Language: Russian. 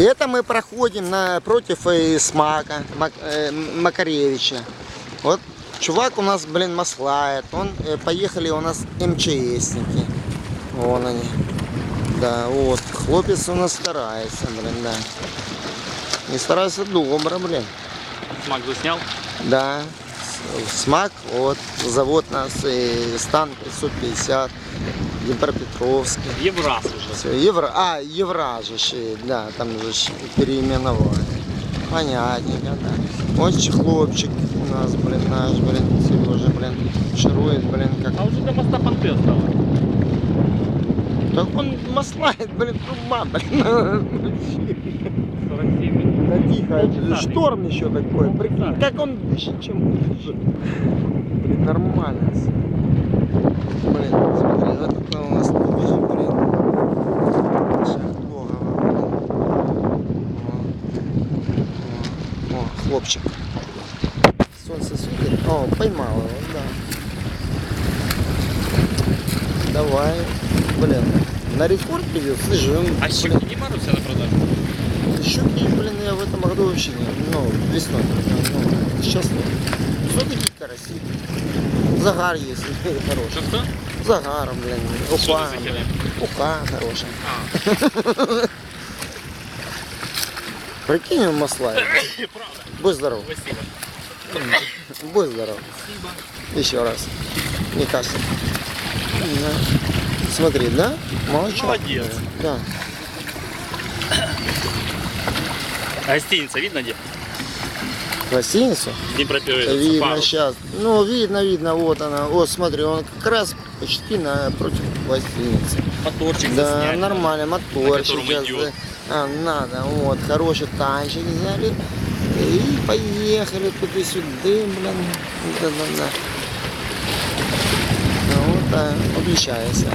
Это мы проходим напротив э, Смака, Мак- э, Макаревича. Вот чувак у нас, блин, маслает. Он, э, поехали у нас МЧСники. Вон они. Да, вот. Хлопец у нас старается, блин, да. Не старается добро, блин. Смак заснял. Да. Смак, вот, завод нас, э, стан 550, Днепропетровский. Євраз уже. Все, Евро, а, Евраза же, да, там же ж переименовали. Понятненько, да. Же хлопчик у нас, блин, наш, блин, Сережа, блин, шарует, блин, как... А вже до моста Панте стало. Так он маслает, блин, труба, блин. 47. Да тихо, это Полчаса. шторм еще такой, прикинь, как он дышит, чем дышит. Блин, нормально. Блин, смотри, вот такой у нас тоже, блин. О, хлопчик. Солнце светит. О, поймал его, да. Давай, блин. На рекорд привез, слышишь, он, А щуки не маруся на продажу? Щуки, блин, я в этом году вообще не, ну, весной, ну, сейчас нет. Что такие караси? Загар есть хороший. Що хто? Загар, блин, херня? ука хорошая. А, Прикинь, он масла. Будь здоров, Спасибо. будь здоров. Спасибо. Еще раз. Не кажется. Да. Смотри, да? Молодец. Молодец. Да. А гостиница видно где? Гостиницу? Днепропетровск. Видно Парус. сейчас. Ну, видно, видно, вот она. Вот, смотри, он как раз почти напротив гостиницы. Моторчик Да, заснять. нормально, мотор На сейчас. идет. да. А, надо, вот, хороший танчик взяли. И поехали туда-сюда, блин. Да-да-да. Ну, вот, да, обещается.